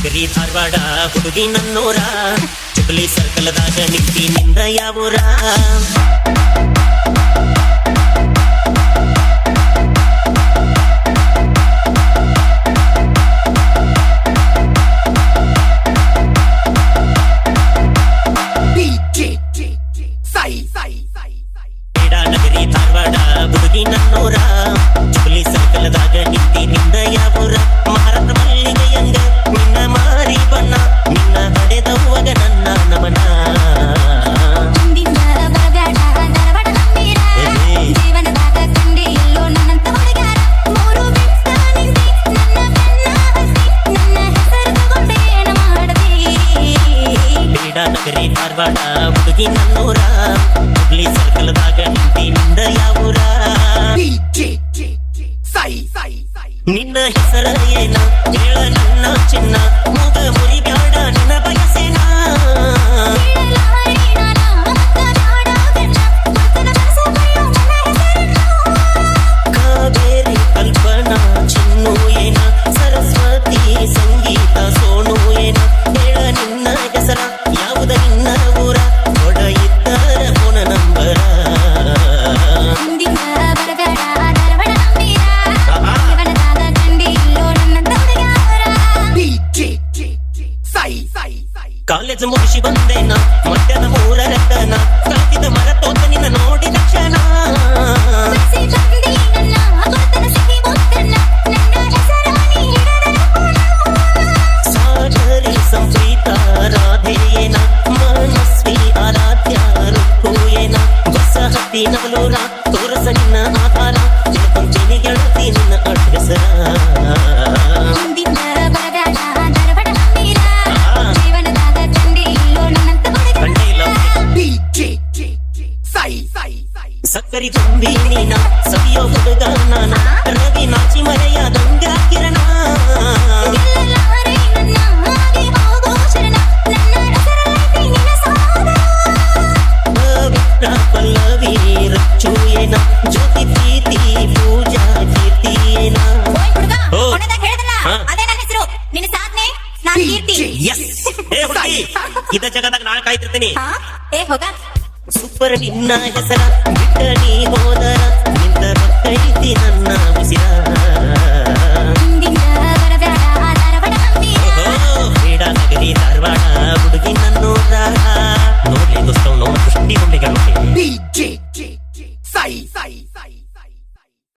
ಧಾರವಾಡ ಹುಡುಗಿ ನನ್ನೂರ. ಚುಕ್ಲಿ ಸರ್ಕಲ್ದಾಗ ನಿಂತಿ ನಿಂದ ಯಾವೂರ. ನಗರಿ ಧಾರವಾಡ ಹುಡುಗಿ ನನ್ನೂರ ಹುಬ್ಳಿ ಸರ್ಕಲ್ದಾಗ ನಿಂತಿ ನಿಂದ ಯಾವೂರ? ನಿನ್ನ ಹೆಸರ ಏನ ಕಾಲೇಜ್ ಮುಗಿಸಿ ಬಂದೇನ? ಮಧ್ಯಾಹ್ನ ಮೂರರತನ ಕಲ್ತಿದ ಮರತೋತ ಮರ ನೋಡಿದ ನಿನ್ನ ನೋಡಿ ತಕ್ಷಣ ನವಲೂರ ತೋರಸ ನಿನ್ನ ಆಧಾರ. ತಿಳ್ಕೊಂತೀನಿ ಗೆಳತಿ ನಿನ್ನ ಅಡ್ರೆಸರ. ತುಂಬಿ ನೀನ. ಸವಿಯೋ ಹುಡುಗ ನಾನ ರವಿ ನಾಚಿ ಕಿರಣ. ಪಲ್ಲವಿ ರಚ್ಚು ಏನ ಜ್ಯೋತಿ ಪ್ರೀತಿ ಪೂಜಾ ಕೀರ್ತಿ ಏನ. ನನ್ನ ಸಾಧನೆ ನಾನ್ ಕೀರ್ತಿ. ಎಸ್. ಏ ಹುಡುಗಿ ಇದ ಜಗದಾಗ ನಾಳೆ ಕಾಯ್ತಿರ್ತೀನಿ. ಹಾ. ಏ ಹೋಗ. ಸೂಪರ್ ನಿನ್ನ ಹೆಸರ ಬಿಟ್ಟ